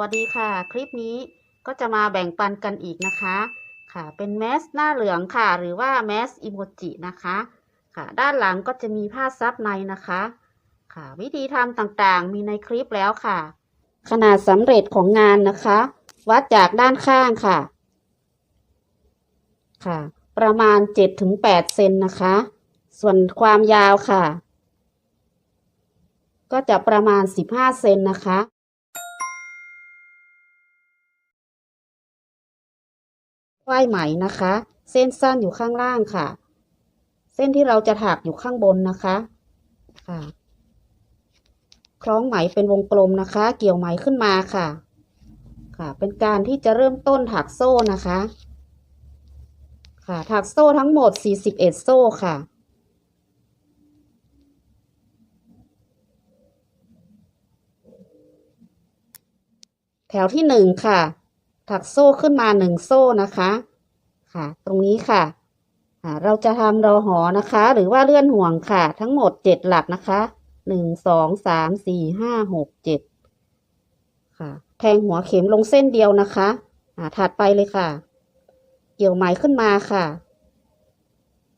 วัสดีค่ะ คลิปนี้ก็จะมาแบ่งปันกันอีกนะคะค่ะเป็นแมสหน้าเหลืองค่ะ หรือว่าแมสอิโมจินะคะค่ะ ด้านหลังก็จะมีผ้าซับในนะคะ ค่ะ วิธีทำต่างๆ มีในคลิปแล้วค่ะ ขนาดสำเร็จของงานนะคะ วัดจากด้านข้างค่ะ ค่ะ ประมาณ 7-8 เซนนะคะ ส่วนความยาวค่ะ ก็จะประมาณ 15 เซนนะคะ ฝ้ายไหมนะคะ เส้นสั้นอยู่ข้างล่างค่ะ เส้นที่เราจะถักอยู่ข้างบนนะคะค่ะ คล้องไหมเป็นวงกลมนะคะ เกี่ยวไหมขึ้นมาค่ะ ค่ะ เป็นการที่จะเริ่มต้นถักโซ่นะคะ ค่ะ ถักโซ่ทั้งหมด 41 โซ่ค่ะแถวที่หนึ่งค่ะ ถักโซ่ขึ้นมาหนึ่งโซ่นะคะค่ะ ตรงนี้ค่ะเราจะทำรอหอนะคะ หรือว่าเลื่อนห่วงค่ะ ทั้งหมดเจ็ดหลักนะคะหนึ่งสองสามสี่ห้าหกเจ็ดค่ะ แทงหัวเข็มลงเส้นเดียวนะคะอ่าถัดไปเลยค่ะ เกี่ยวไหมขึ้นมาค่ะ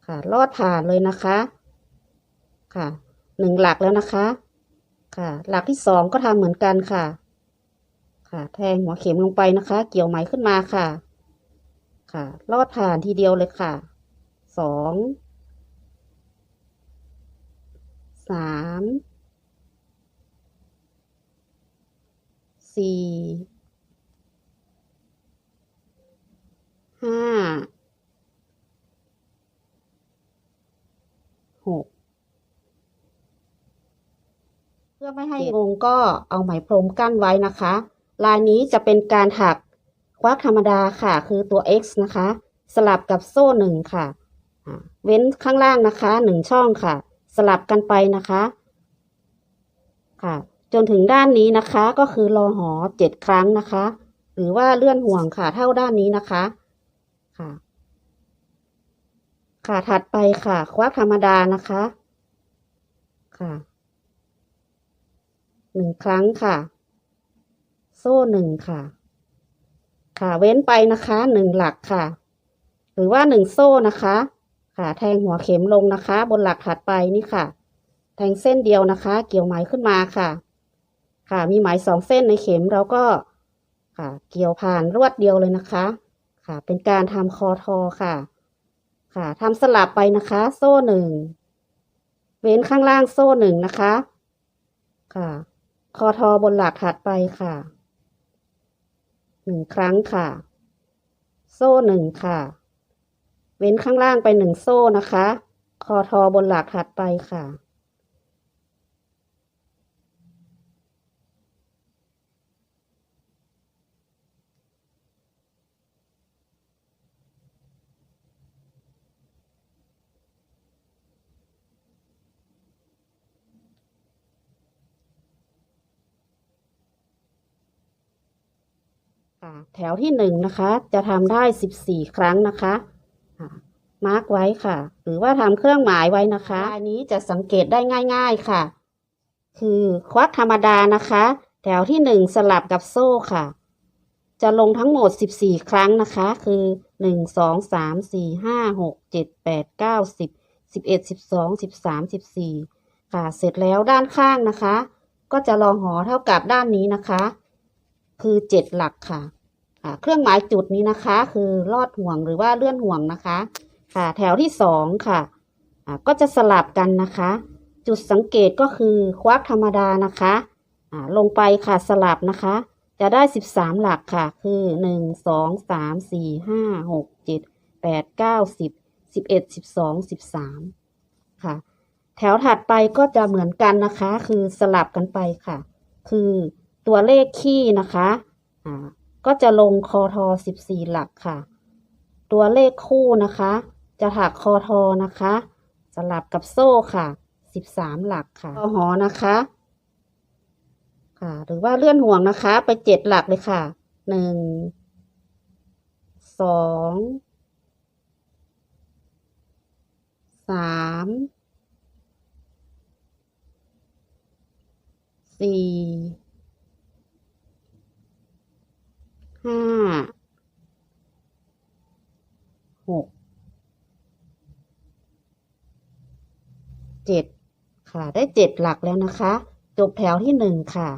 ค่ะ ลอดผ่านเลยนะคะ ค่ะหนึ่งหลักแล้วนะคะ ค่ะ หลักที่สองก็ทำเหมือนกันค่ะ ค่ะ แทงหัวเข็มลงไปนะคะ เกี่ยวไหมขึ้นมาค่ะ ค่ะ ลอดผ่านทีเดียวเลยค่ะ สอง สาม สี่ ห้า หกเพื่อไม่ให้งงก็เอาไหมพรมกั้นไว้นะคะ ลายนี้จะเป็นการถักควักธรรมดาค่ะ คือตัว X นะคะ สลับกับโซ่หนึ่งค่ะเว้นข้างล่างนะคะหนึ่งช่องค่ะ สลับกันไปนะคะค่ะ จนถึงด้านนี้นะคะก็คือรอหอเจ็ดครั้งนะคะ หรือว่าเลื่อนห่วงค่ะ เท่าด้านนี้นะคะค่ะ ค่ะถัดไปค่ะ ควักธรรมดานะคะ ค่ะหนึ่งครั้งค่ะ โซ่หนึ่งค่ะ ค่ะ เว้นไปนะคะหนึ่งหลักค่ะ หรือว่าหนึ่งโซ่นะคะ ค่ะ แทงหัวเข็มลงนะคะ บนหลักถัดไปนี่ค่ะ แทงเส้นเดียวนะคะ เกี่ยวไหมขึ้นมาค่ะ ค่ะ มีไหมสองเส้นในเข็มเราก็ ค่ะ เกี่ยวผ่านรวดเดียวเลยนะคะ ค่ะ เป็นการทำคอทอค่ะ ค่ะทำสลับไปนะคะ โซ่หนึ่งเว้นข้างล่างโซ่หนึ่งนะคะ ค่ะ คอทอบนหลักถัดไปค่ะ หนึ่งครั้งค่ะ โซ่หนึ่งค่ะ เว้นข้างล่างไปหนึ่งโซ่นะคะ คอทอบนหลักถัดไปค่ะ แถวที่หนึ่งนะคะ จะทำได้สิบสี่ครั้งนะคะมาร์กไว้ค่ะ หรือว่าทำเครื่องหมายไว้นะคะอันนี้จะสังเกตได้ง่าย ๆค่ะ คือควักธรรมดานะคะ แถวที่หนึ่งสลับกับโซ่ค่ะ จะลงทั้งหมดสิบสี่ครั้งนะคะ คือหนึ่งสองสามสี่ห้าหกเจ็ดแปดเก้าสิบสิบเอ็ดสิบสองสิบสามสิบสี่ค่ะ เสร็จแล้วด้านข้างนะคะ ก็จะรองหอเท่ากับด้านนี้นะคะ คือเจ็ดหลักค่ะ เครื่องหมายจุดนี้นะคะ คือลอดห่วงหรือว่าเลื่อนห่วงนะคะ ค่ะแถวที่สองค่ะก็จะสลับกันนะคะ จุดสังเกตก็คือควักธรรมดานะคะอ่าลงไปค่ะสลับนะคะ จะได้สิบสามหลักค่ะ คือหนึ่งสองสามสี่ห้าหกเจ็ดแปดเก้าสิบสิบเอ็ดสิบสองสิบสามค่ะ แถวถัดไปก็จะเหมือนกันนะคะ คือสลับกันไปค่ะ คือตัวเลขคี่นะคะ อ่า ก็จะลงคอทอสิบสี่หลักค่ะ ตัวเลขคู่นะคะ จะถักคอทอนะคะ สลับกับโซ่ค่ะสิบสามหลักค่ะคอหอนะคะค่ะ หรือว่าเลื่อนห่วงนะคะ ไปเจ็ดหลักเลยค่ะหนึ่งสองสามสี่ ห้าหกเจ็ดค่ะ ได้เจ็ดหลักแล้วนะคะ จบแถวที่หนึ่งค่ะ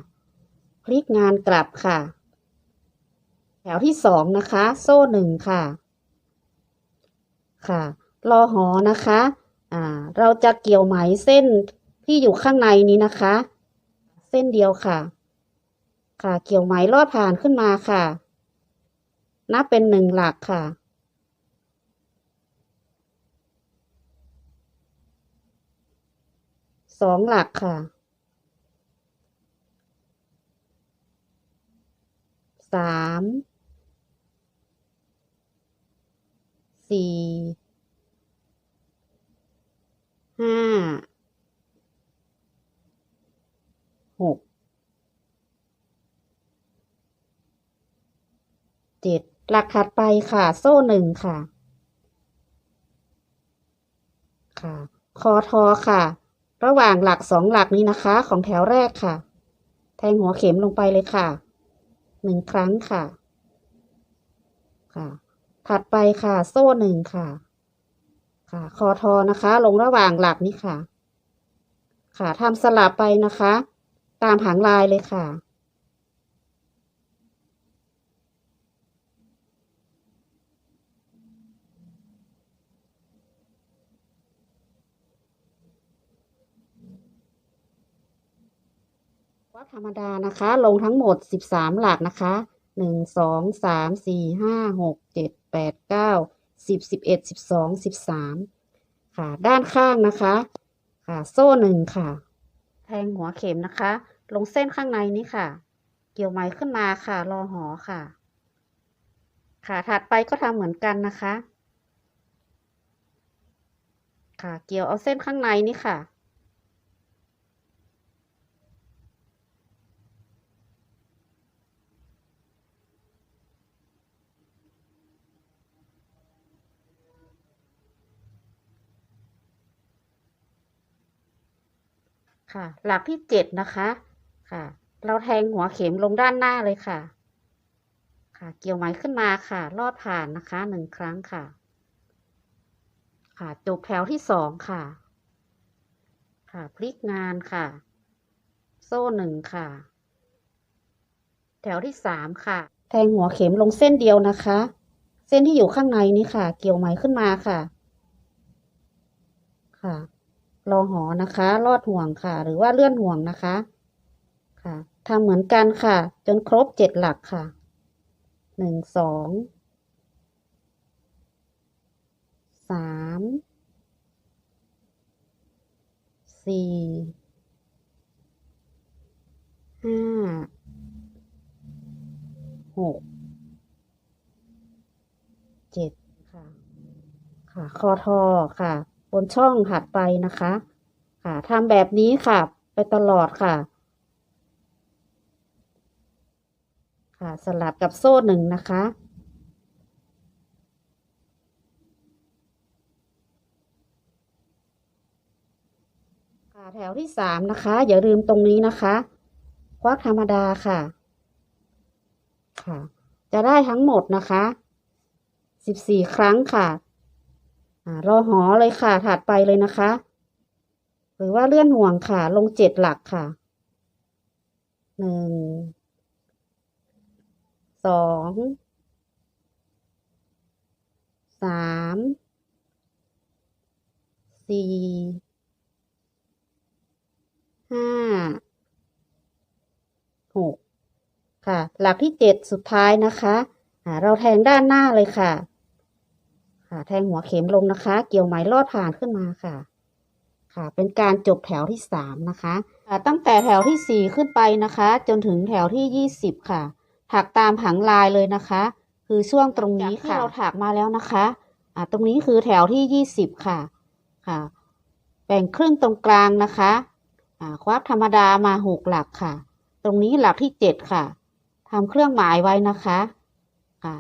พลิกงานกลับค่ะ แถวที่สองนะคะ โซ่หนึ่งค่ะ ค่ะ รอหอนะคะ อ่า เราจะเกี่ยวไหมเส้นที่อยู่ข้างในนี้นะคะ เส้นเดียวค่ะ ค่ะ เกี่ยวไหมลอดผ่านขึ้นมาค่ะ นับเป็นหนึ่งหลักค่ะ สองหลักค่ะ สาม สี่ ห้า หกเจ็ด หลักถัดไปค่ะ โซ่หนึ่งค่ะ ค่ะ คอทอค่ะ ระหว่างหลักสองหลักนี้นะคะ ของแถวแรกค่ะ แทงหัวเข็มลงไปเลยค่ะหนึ่งครั้งค่ะ ค่ะ ถัดไปค่ะ โซ่หนึ่งค่ะ ค่ะ คอทอนะคะ ลงระหว่างหลักนี้ค่ะ ค่ะทำสลับไปนะคะ ตามหางลายเลยค่ะ รรมดานะคะ ลงทั้งหมดสิบสามหลักนะคะหนึ่งสองสามสี่ห้าหกเจ็ดแปดเก้าสิบสิบเอ็ดสิบสองสิบสามค่ะ ด้านข้างนะคะ ค่ะ โซ่หนึ่งค่ะ แทงหัวเข็มนะคะ ลงเส้นข้างในนี้ค่ะ เกี่ยวไหมขึ้นมาค่ะรอหอค่ะ ค่ะถัดไปก็ทำเหมือนกันนะคะ ค่ะ เกี่ยวเอาเส้นข้างในนี้ค่ะ ค่ะ หลักที่เจ็ดนะคะค่ะ เราแทงหัวเข็มลงด้านหน้าเลยค่ะ ค่ะ เกี่ยวไหมขึ้นมาค่ะ ลอดผ่านนะคะหนึ่งครั้งค่ะ ค่ะจบแถวที่สองค่ะ ค่ะพลิกงานค่ะ โซ่หนึ่งค่ะ แถวที่สามค่ะ แทงหัวเข็มลงเส้นเดียวนะคะ เส้นที่อยู่ข้างในนี้ค่ะ เกี่ยวไหมขึ้นมาค่ะ ค่ะ รอหอนะคะ ลอดห่วงค่ะ หรือว่าเลื่อนห่วงนะคะ ค่ะทำเหมือนกันค่ะ จนครบเจ็ดหลักค่ะหนึ่งสองสามสี่ห้าหกเจ็ดค่ะ ค่ะคอทอค่ะ นช่องถัดไปนะคะ ค่ะทำแบบนี้ค่ะ ไปตลอดค่ะ ค่ะสลับกับโซ่หนึ่งนะคะค่ะแถวที่สามนะคะ อย่าลืมตรงนี้นะคะควักธรรมดาค่ะ ค่ะ จะได้ทั้งหมดนะคะสิบสี่ครั้งค่ะ รอหอเลยค่ะ ถัดไปเลยนะคะ หรือว่าเลื่อนห่วงค่ะ ลงเจ็ดหลักค่ะ หนึ่ง สอง สาม สี่ ห้า หก ค่ะ หลักที่เจ็ดสุดท้ายนะคะ เราแทงด้านหน้าเลยค่ะ ค่ะ แทงหัวเข็มลงนะคะ เกี่ยวไหมลอดผ่านขึ้นมาค่ะ ค่ะ เป็นการจบแถวที่สามนะคะอ่าตั้งแต่แถวที่สี่ขึ้นไปนะคะ จนถึงแถวที่ยี่สิบค่ะ ถักตามผังลายเลยนะคะ คือช่วงตรงนี้ค่ะที่เราถักมาแล้วนะคะอ่าตรงนี้คือแถวที่ยี่สิบค่ะ ค่ะ แบ่งครึ่งตรงกลางนะคะอ่าควักธรรมดามาหกหลักค่ะ ตรงนี้หลักที่เจ็ดค่ะทำเครื่องหมายไว้นะคะ ค่ะ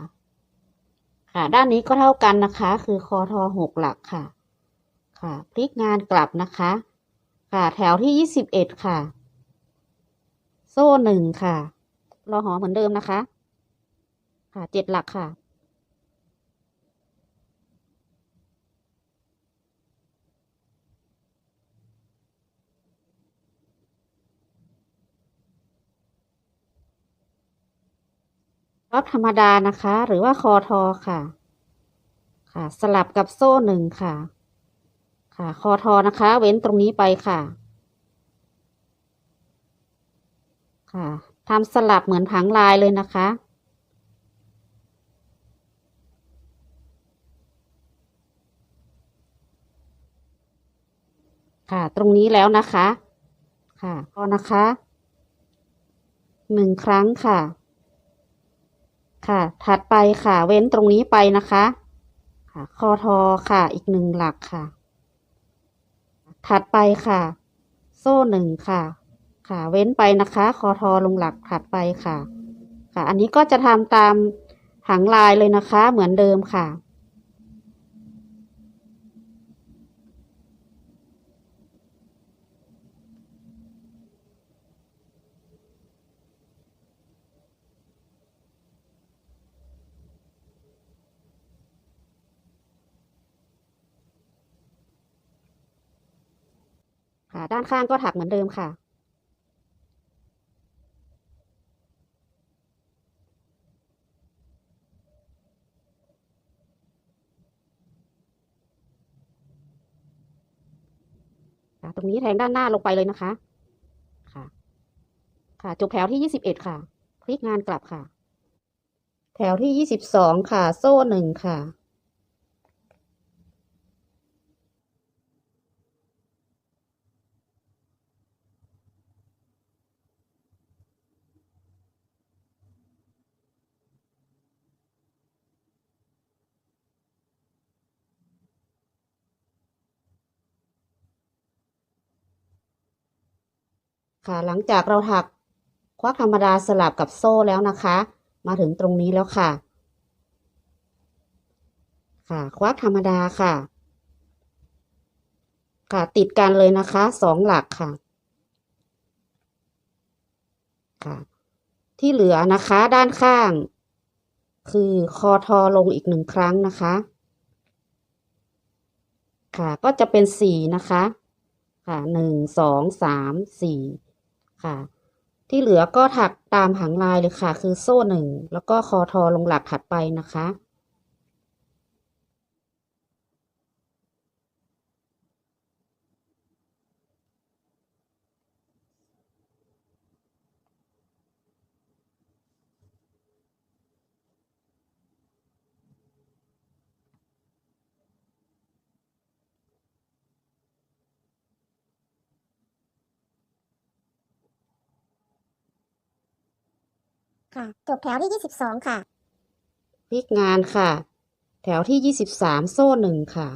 ค่ะ ด้านนี้ก็เท่ากันนะคะ คือคอทอหกหลักค่ะ ค่ะ พลิกงานกลับนะคะ ค่ะ แถวที่ยี่สิบเอ็ดค่ะ โซ่หนึ่งค่ะ รอหอเหมือนเดิมนะคะ ค่ะเจ็ดหลักค่ะ รอบธรรมดานะคะ หรือว่าคอทอค่ะ ค่ะ สลับกับโซ่หนึ่งค่ะ ค่ะคอทอนะคะ เว้นตรงนี้ไปค่ะ ค่ะทำสลับเหมือนผังลายเลยนะคะค่ะ ตรงนี้แล้วนะคะ ค่ะก็นะคะ หนึ่งครั้งค่ะ ค่ะ ถัดไปค่ะ เว้นตรงนี้ไปนะคะ ค่ะคอทอค่ะ อีกหนึ่งหลักค่ะ ถัดไปค่ะ โซ่หนึ่งค่ะ ค่ะ เว้นไปนะคะ คอทอลงหลักถัดไปค่ะ ค่ะ อันนี้ก็จะทำตามหางลายเลยนะคะ เหมือนเดิมค่ะ ด้านข้างก็ถักเหมือนเดิมค่ะค่ะ ตรงนี้แทงด้านหน้าลงไปเลยนะคะค่ะ ค่ะ จบแถวที่ยี่สิบเอ็ดค่ะพลิกงานกลับค่ะ แถวที่ยี่สิบสองค่ะ โซ่หนึ่งค่ะ ค่ะหลังจากเราถักควักธรรมดาสลับกับโซ่แล้วนะคะ มาถึงตรงนี้แล้วค่ะ ค่ะ ควักธรรมดาค่ะ ค่ะติดกันเลยนะคะสองหลักค่ะ ค่ะ ที่เหลือนะคะด้านข้าง คือคอทอลงอีกหนึ่งครั้งนะคะ ค่ะก็จะเป็นสี่นะคะ ค่ะหนึ่งสองสามสี่ ค่ะ ที่เหลือก็ถักตามหางลายเลยค่ะ คือโซ่หนึ่งแล้วก็คอทอลงหลักถัดไปนะคะ ค่ะ จบแถวที่ 22 ค่ะ พลิกงานค่ะ แถวที่ยี่สิบสามโซ่หนึ่งค่ะ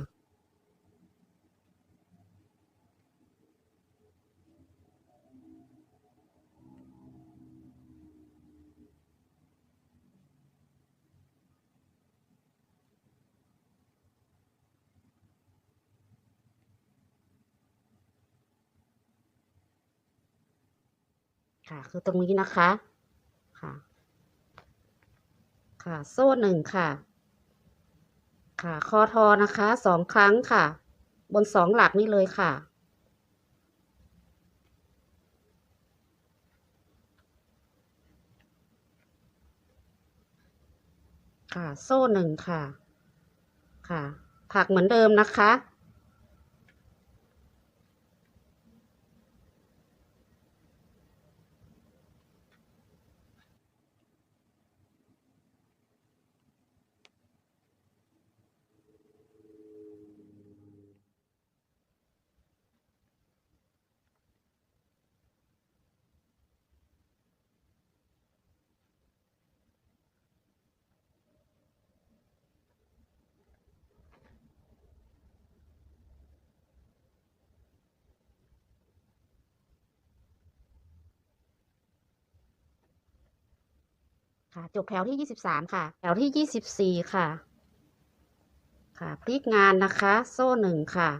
ค่ะ คือตรงนี้นะคะ ค่ะ โซ่หนึ่งค่ะ ค่ะ คอทอนะคะสองครั้งค่ะ บนสองหลักนี่เลยค่ะ ค่ะ โซ่หนึ่งค่ะ ค่ะ ถักเหมือนเดิมนะคะ ค่ะ จบแถวที่ยี่สิบสามค่ะ แถวที่ยี่สิบสี่ค่ะ ค่ะ พลิกงานนะคะ โซ่หนึ่งค่ะ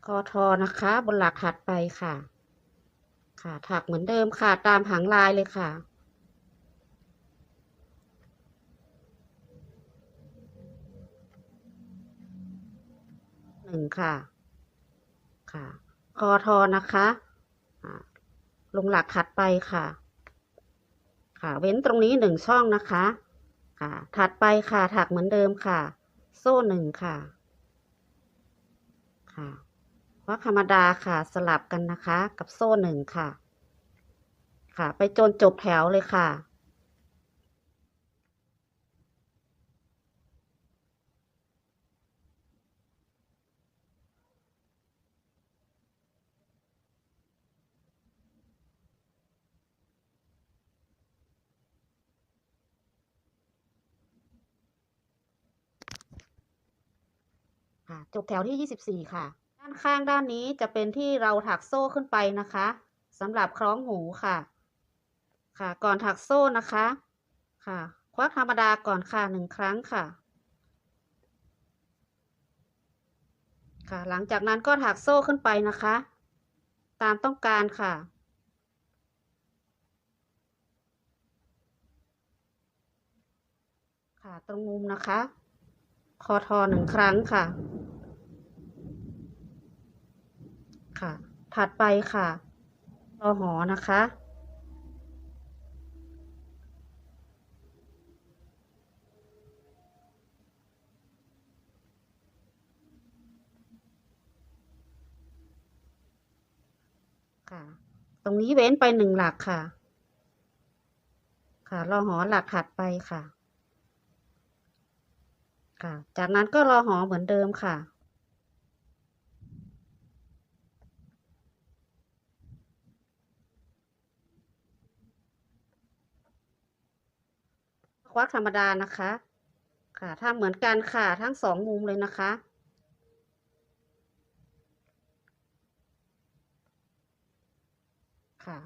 ค ค อทอนะคะ บนหลักถัดไปค่ะ ค่ะถักเหมือนเดิมค่ะ ตามหางลายเลยค่ะ หนึ่งค่ะ ค่ะคอทอนะคะลงหลักถัดไปค่ะ ค่ะเว้นตรงนี้หนึ่งช่องนะคะ ค่ะ ถัดไปค่ะถักเหมือนเดิมค่ะ โซ่หนึ่งค่ะ ค่ะ ว่าธรรมดาค่ะสลับกันนะคะ กับโซ่หนึ่งค่ะ ค่ะ ไปจนจบแถวเลยค่ะ ค่ะ จบแถวที่24ค่ะานข้างด้านนี้จะเป็นที่เราถักโซ่ขึ้นไปนะคะสำหรับคล้องหูค่ะ ค่ะ ก่อนถักโซ่นะคะ ค่ะ ควักธรรมดาก่อนค่ะหนึ่งครั้งค่ะ ค่ะ หลังจากนั้นก็ถักโซ่ขึ้นไปนะคะ ตามต้องการค่ะค่ะตรงมุมนะคะ คอทอหนึ่งครั้งค่ะ ค่ะ ถัดไปค่ะรอหอนะคะ ค่ะ ตรงนี้เว้นไปหนึ่งหลักค่ะ ค่ะรอหอหลักถัดไปค่ะ ค่ะ จากนั้นก็รอหอเหมือนเดิมค่ะ ควักธรรมดานะคะ ค่ะทำเหมือนกันค่ะทั้งสองมุมเลยนะคะค่ะ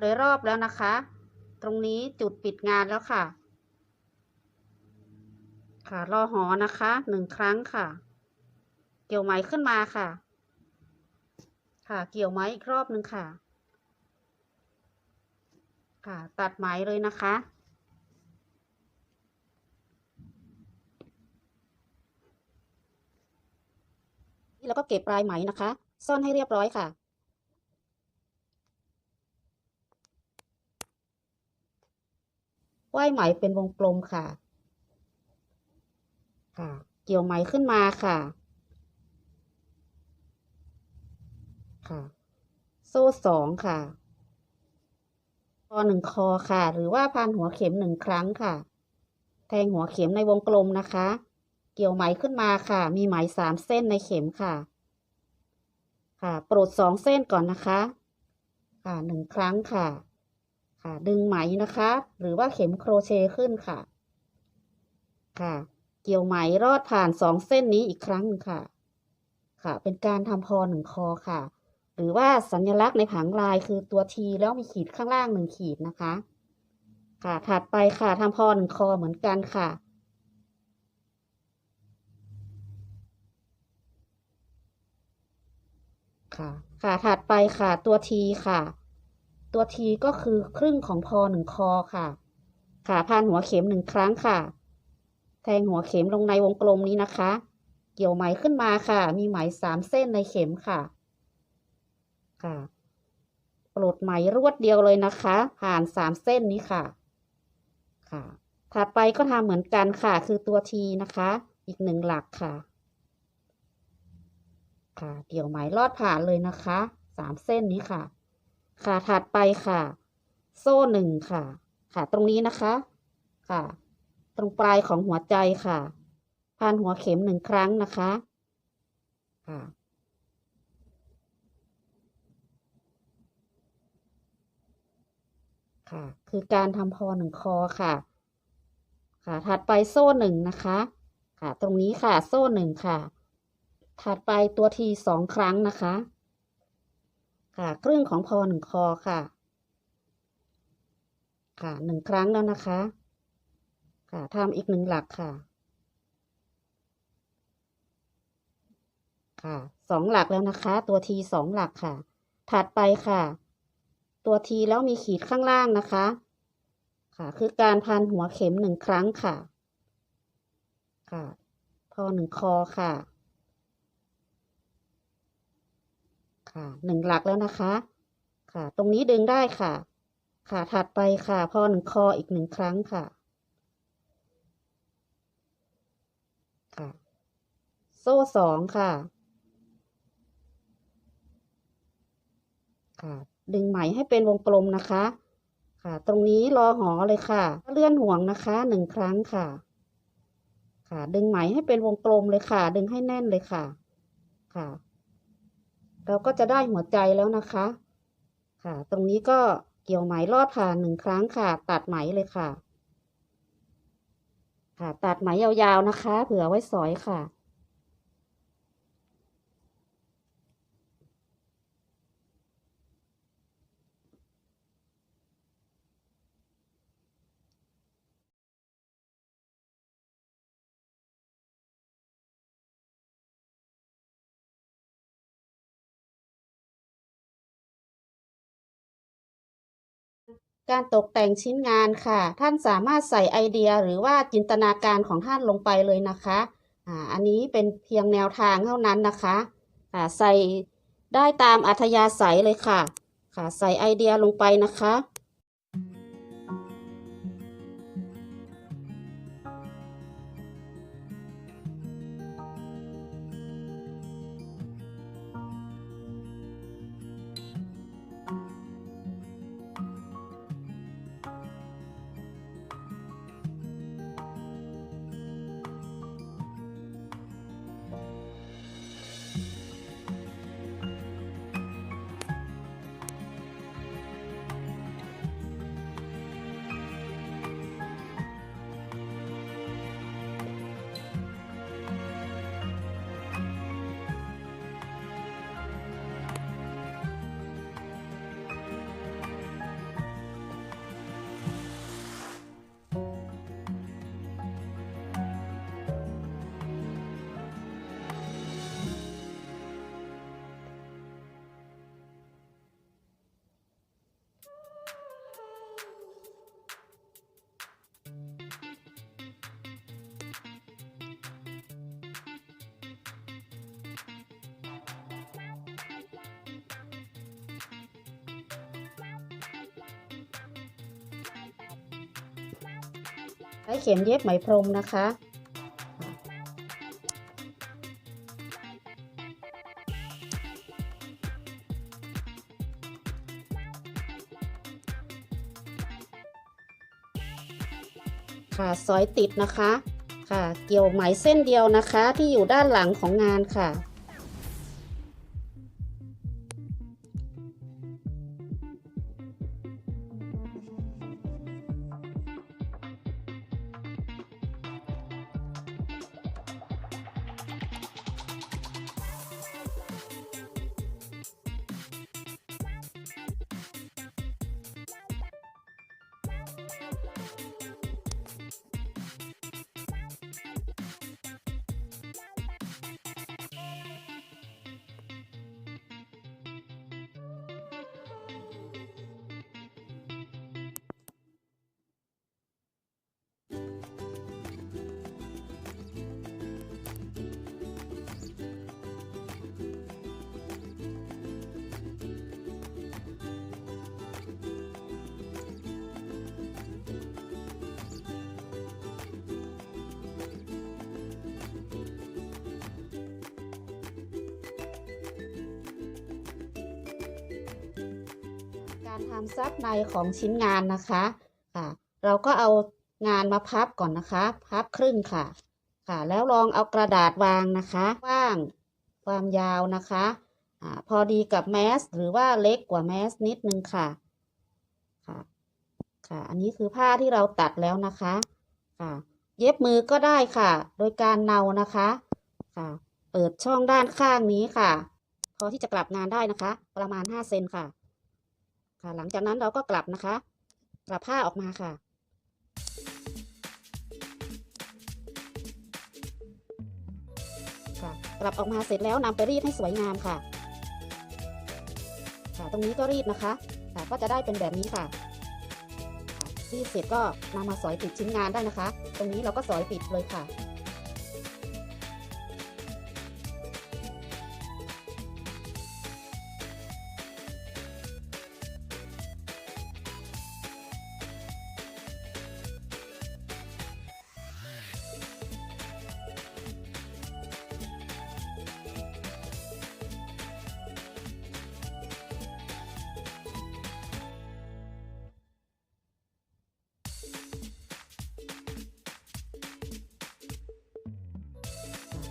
โดยรอบแล้วนะคะ ตรงนี้จุดปิดงานแล้วค่ะ ค่ะรอหอนะคะหนึ่งครั้งค่ะ เกี่ยวไหมขึ้นมาค่ะ ค่ะ เกี่ยวไหมอีกรอบหนึ่งค่ะ ค่ะ ตัดไหมเลยนะคะนี่แล้วก็เก็บปลายไหมนะคะ ซ่อนให้เรียบร้อยค่ะว่ายไหมเป็นวงกลมค่ะ ค่ะ เกี่ยวไหมขึ้นมาค่ะ ค่ะ โซ่สองค่ะคอหนึ่งคอค่ะ หรือว่าพันหัวเข็มหนึ่งครั้งค่ะ แทงหัวเข็มในวงกลมนะคะ เกี่ยวไหมขึ้นมาค่ะ มีไหมสามเส้นในเข็มค่ะ ค่ะปลดสองเส้นก่อนนะคะ ค่ะหนึ่งครั้งค่ะ ค่ะ ดึงไหมนะคะ หรือว่าเข็มโครเชต์ขึ้นค่ะ ค่ะ เกี่ยวไหมรอดผ่านสองเส้นนี้อีกครั้งหนึ่งค่ะ ค่ะ เป็นการทำพอหนึ่งคอค่ะ หรือว่าสัญลักษณ์ในผังลายคือตัวทีแล้วมีขีดข้างล่างหนึ่งขีดนะคะ ค่ะถัดไปค่ะทำพอหนึ่งคอเหมือนกันค่ะ ค่ะ ค่ะถัดไปค่ะตัวทีค่ะ ตัวทีก็คือครึ่งของพอหนึ่งคอค่ะ ค่ะพันหัวเข็มหนึ่งครั้งค่ะ แทงหัวเข็มลงในวงกลมนี้นะคะ เกี่ยวไหมขึ้นมาค่ะ มีไหมสามเส้นในเข็มค่ะ ค่ะปลดไหมรวดเดียวเลยนะคะ ผ่านสามเส้นนี้ค่ะ ค่ะ ถัดไปก็ทำเหมือนกันค่ะ คือตัวทีนะคะ อีกหนึ่งหลักค่ะ ค่ะเกี่ยวไหมลอดผ่านเลยนะคะสามเส้นนี้ค่ะ ค่ะถัดไปค่ะ โซ่หนึ่งค่ะ ค่ะ ตรงนี้นะคะ ค่ะ ตรงปลายของหัวใจค่ะพันหัวเข็มหนึ่งครั้งนะคะ ค่ะ ค่ะ คือการทำพอหนึ่งคอค่ะ ค่ะถัดไปโซ่หนึ่งนะคะ ค่ะ ตรงนี้ค่ะโซ่หนึ่งค่ะ ถัดไปตัวทีสองครั้งนะคะ ค่ะ ครึ่งของพอหนึ่งคอค่ะ ค่ะหนึ่งครั้งแล้วนะคะ ค่ะทำอีกหนึ่งหลักค่ะ ค่ะสองหลักแล้วนะคะ ตัวทีสองหลักค่ะ ถัดไปค่ะ ตัวทีแล้วมีขีดข้างล่างนะคะ ค่ะ คือการพันหัวเข็มหนึ่งครั้งค่ะ ค่ะ พอหนึ่งคอค่ะ ค่ะหนึ่งหลักแล้วนะคะ ค่ะ ตรงนี้ดึงได้ค่ะ ค่ะ ถัดไปค่ะ พอหนึ่งคออีกหนึ่งครั้งค่ะ ค่ะ โซ่สองค่ะ ค่ะ ดึงไหมให้เป็นวงกลมนะคะ ค่ะ ตรงนี้รอหอเลยค่ะ เลื่อนห่วงนะคะหนึ่งครั้งค่ะ ค่ะ ดึงไหมให้เป็นวงกลมเลยค่ะ ดึงให้แน่นเลยค่ะ ค่ะ เราก็จะได้หัวใจแล้วนะคะ ค่ะ ตรงนี้ก็เกี่ยวไหมลอดผ่านหนึ่งครั้งค่ะ ตัดไหมเลยค่ะ ค่ะ ตัดไหมยาวๆนะคะ เผื่อไว้สอยค่ะ การตกแต่งชิ้นงานค่ะ ท่านสามารถใส่ไอเดียหรือว่าจินตนาการของท่านลงไปเลยนะคะอ่าอันนี้เป็นเพียงแนวทางเท่านั้นนะคะอ่าใส่ได้ตามอัธยาศัยเลยค่ะ ค่ะ ใส่ไอเดียลงไปนะคะ ใช้เข็มเย็บไหมพรมนะคะ ค่ะซอยติดนะคะ ค่ะ เกี่ยวไหมเส้นเดียวนะคะที่อยู่ด้านหลังของงานค่ะ การทำซับในของชิ้นงานนะคะค่ะ เราก็เอางานมาพับก่อนนะคะ พับครึ่งค่ะ ค่ะ แล้วลองเอากระดาษวางนะคะกว้างความยาวนะคะอ่าพอดีกับแมสหรือว่าเล็กกว่าแมสนิดนึงค่ะ ค่ะ ค่ะ อันนี้คือผ้าที่เราตัดแล้วนะคะ ค่ะ เย็บมือก็ได้ค่ะ โดยการเนานะคะ ค่ะ เปิดช่องด้านข้างนี้ค่ะ พอที่จะกลับงานได้นะคะ ประมาณ5เซนค่ะ ค่ะ หลังจากนั้นเราก็กลับนะคะ กลับผ้าออกมาค่ะ ค่ะ กลับออกมาเสร็จแล้วนำไปรีดให้สวยงามค่ะ ค่ะตรงนี้ก็รีดนะคะ ค่ะก็จะได้เป็นแบบนี้ค่ะค่ะรีดเสร็จก็นำมาสอยปิดชิ้นงานได้นะคะ ตรงนี้เราก็สอยปิดเลยค่ะ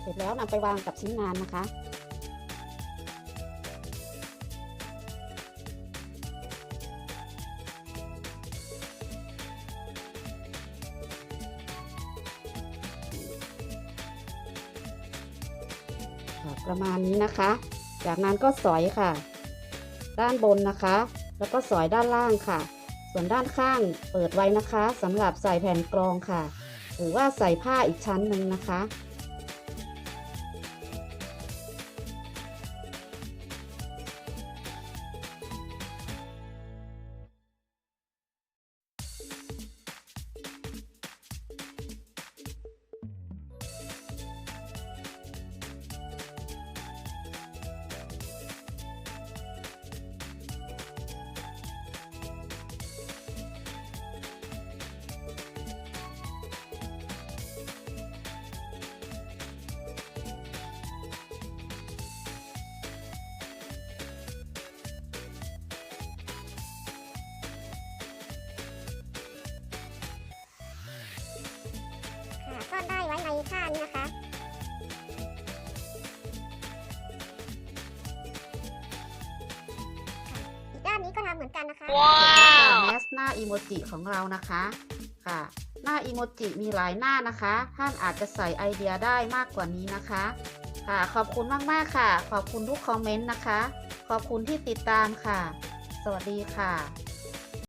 เสร็จแล้วนำไปวางกับชิ้นงานนะคะค่ะประมาณนี้นะคะ จากนั้นก็สอยค่ะ ด้านบนนะคะ แล้วก็สอยด้านล่างค่ะ ส่วนด้านข้างเปิดไว้นะคะสำหรับใส่แผ่นกรองค่ะ หรือว่าใส่ผ้าอีกชั้นหนึ่งนะคะ อนได้ไว้ในผ้านี้นะคะ อีกด้านนี้ก็ทำเหมือนกันนะคะแมสหน้าอีโมจิของเรานะคะค่ะ หน้าอีโมจิมีหลายหน้านะคะ ท่านอาจจะใส่ไอเดียได้มากกว่านี้นะคะ ค่ะ ขอบคุณมากๆค่ะ ขอบคุณทุกคอมเมนต์นะคะ ขอบคุณที่ติดตามค่ะ สวัสดีค่ะ